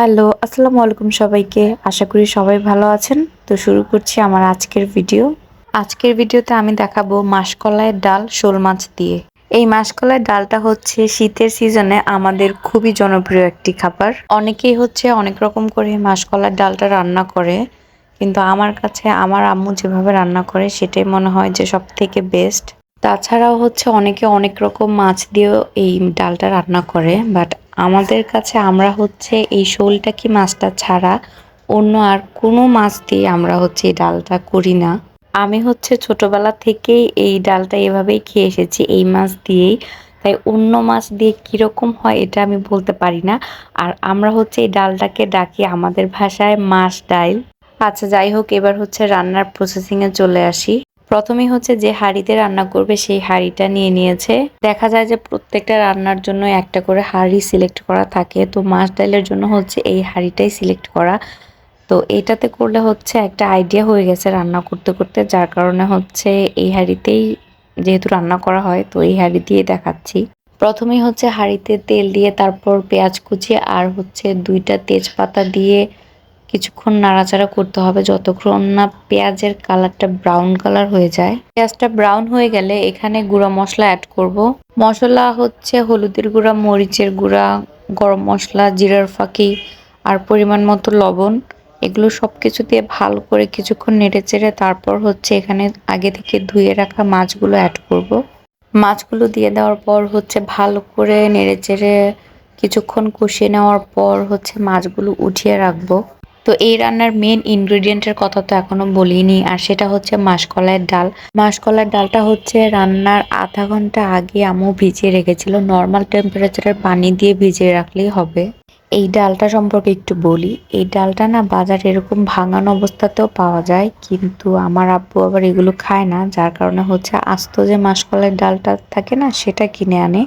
Hello আসসালামু আলাইকুম সবাইকে আশা করি সবাই ভালো আছেন তো শুরু করছি আমার আজকের ভিডিও আজকের ভিডিওতে আমি দেখাবো মাসকলাইয়ের ডাল শোল মাছ দিয়ে এই মাসকলায় ডালটা হচ্ছে শীতের সিজনে আমাদের খুবই জনপ্রিয় একটি খাবার অনেকেই হচ্ছে অনেক রকম করে মাসকলার ডালটা রান্না করে কিন্তু আমার কাছে আমার আম্মু যেভাবে রান্না করে সেটাই মনে হয় যে সব থেকে বেস্ট তাছাড়াও হচ্ছে অনেকে অনেক রকম মাছ দিয়েও এই ডালটা রান্না করে বাট আমাদের কাছে আমরা হচ্ছে এই শোলটাকি মাছটা ছাড়া অন্য আর কোনো মাছ দিয়ে আমরা হচ্ছে এই ডালটা করি না আমি হচ্ছে ছোটবেলা থেকেই এই ডালটা এভাবেই খেয়ে এসেছি এই মাছ দিয়েই তাই অন্য মাছ দিয়ে কীরকম হয় এটা আমি বলতে পারি না আর আমরা হচ্ছে এই ডালটাকে ডাকি আমাদের ভাষায় মাছ ডাইল আচ্ছা যাই হোক এবার হচ্ছে রান্নার প্রসেসিংয়ে চলে আসি প্রথমেই হচ্ছে যে হাঁড়িতে রান্না করবে সেই হাঁড়িটা নিয়ে নিয়েছে দেখা যায় যে প্রত্যেকটা রান্নার জন্য একটা করে হাঁড়ি সিলেক্ট করা থাকে তো মাছ ডালের জন্য হচ্ছে এই হাঁড়িটাই সিলেক্ট করা তো এটাতে করলে হচ্ছে একটা আইডিয়া হয়ে গেছে রান্না করতে করতে যার কারণে হচ্ছে এই হাঁড়িতেই যেহেতু রান্না করা হয় তো এই হাঁড়ি দিয়ে দেখাচ্ছি প্রথমেই হচ্ছে হাঁড়িতে তেল দিয়ে তারপর পেঁয়াজ কুচি আর হচ্ছে দুইটা তেজপাতা দিয়ে কিছুক্ষণ নাড়াচাড়া করতে হবে যতক্ষণ না পেঁয়াজের কালারটা ব্রাউন কালার হয়ে যায় পেঁয়াজটা ব্রাউন হয়ে গেলে এখানে গুঁড়া মশলা অ্যাড করব মশলা হচ্ছে হলুদের গুঁড়া মরিচের গুঁড়া গরম মশলা জিরার ফাঁকি আর পরিমাণ মতো লবণ এগুলো সব কিছু দিয়ে ভালো করে কিছুক্ষণ নেড়ে চেড়ে তারপর হচ্ছে এখানে আগে থেকে ধুয়ে রাখা মাছগুলো অ্যাড করব। মাছগুলো দিয়ে দেওয়ার পর হচ্ছে ভালো করে নেড়ে চেড়ে কিছুক্ষণ কষিয়ে নেওয়ার পর হচ্ছে মাছগুলো উঠিয়ে রাখবো তো এই রান্নার মেন ইনগ্রিডিয়েন্টের কথা তো এখনো বলিনি আর সেটা হচ্ছে মাসকলাইয়ের ডাল মাসকলাইয়ের ডালটা হচ্ছে রান্নার আধা ঘন্টা আগে আমু ভিজিয়ে রেখেছিল নর্মাল টেম্পারেচারের পানি দিয়ে ভিজিয়ে রাখলেই হবে এই ডালটা সম্পর্কে একটু বলি এই ডালটা না বাজারে এরকম ভাঙানো অবস্থাতেও পাওয়া যায় কিন্তু আমার আব্বু আবার এগুলো খায় না যার কারণে হচ্ছে আস্ত যে মাসকলাইয়ের ডালটা থাকে না সেটা কিনে আনে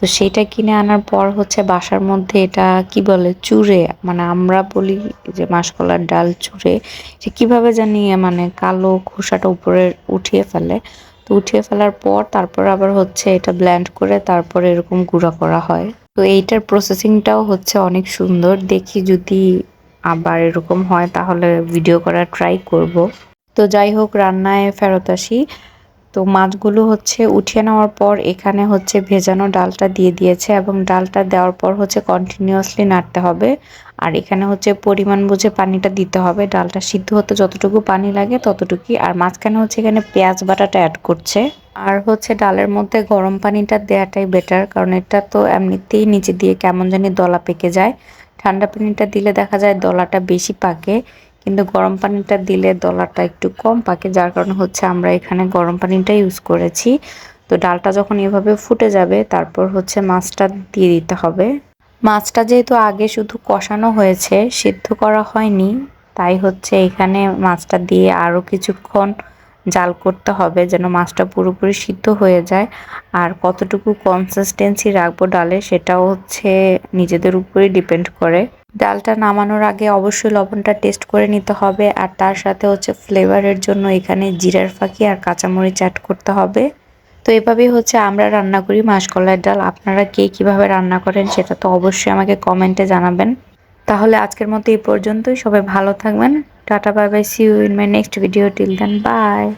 তো সেটা কিনে আনার পর হচ্ছে বাসার মধ্যে এটা কি বলে চুড়ে মানে আমরা বলি যে মাসকলার ডাল চুড়ে সে কিভাবে জানি মানে কালো খোসাটা উপরে উঠিয়ে ফেলে তো উঠিয়ে ফেলার পর তারপর আবার হচ্ছে এটা ব্ল্যান্ড করে তারপর এরকম গুঁড়া করা হয় তো এইটার প্রসেসিংটাও হচ্ছে অনেক সুন্দর দেখি যদি আবার এরকম হয় তাহলে ভিডিও করা ট্রাই করব তো যাই হোক রান্নায় ফেরত আসি তো মাছগুলো হচ্ছে উঠিয়ে নেওয়ার পর এখানে হচ্ছে ভেজানো ডালটা দিয়ে দিয়েছে এবং ডালটা দেওয়ার পর হচ্ছে কন্টিনিউয়াসলি নাড়তে হবে আর এখানে হচ্ছে পরিমাণ বুঝে পানিটা দিতে হবে ডালটা সিদ্ধ হতে যতটুকু পানি লাগে ততটুকুই আর মাঝখানে হচ্ছে এখানে পেঁয়াজ বাটাটা অ্যাড করছে আর হচ্ছে ডালের মধ্যে গরম পানিটা দেওয়াটাই বেটার কারণ এটা তো এমনিতেই নিচে দিয়ে কেমন জানি দলা পেকে যায় ঠান্ডা পানিটা দিলে দেখা যায় দলাটা বেশি পাকে কিন্তু গরম পানিটা দিলে দলাটা একটু কম পাকে যার কারণে হচ্ছে আমরা এখানে গরম পানিটা ইউজ করেছি তো ডালটা যখন এভাবে ফুটে যাবে তারপর হচ্ছে মাছটা দিয়ে দিতে হবে মাছটা যেহেতু আগে শুধু কষানো হয়েছে সিদ্ধ করা হয়নি তাই হচ্ছে এখানে মাছটা দিয়ে আরও কিছুক্ষণ জাল করতে হবে যেন মাছটা পুরোপুরি সিদ্ধ হয়ে যায় আর কতটুকু কনসিস্টেন্সি রাখবো ডালে সেটাও হচ্ছে নিজেদের উপরে ডিপেন্ড করে ডালটা নামানোর আগে অবশ্যই লবণটা টেস্ট করে নিতে হবে আর তার সাথে হচ্ছে ফ্লেভারের জন্য এখানে জিরার ফাঁকি আর কাঁচামরিচ অ্যাড করতে হবে তো এভাবেই হচ্ছে আমরা রান্না করি মাসকলার ডাল আপনারা কে কিভাবে রান্না করেন সেটা তো অবশ্যই আমাকে কমেন্টে জানাবেন তাহলে আজকের মতো এই পর্যন্তই সবাই ভালো থাকবেন Tata, bye bye. See you in my next video. Till then, bye.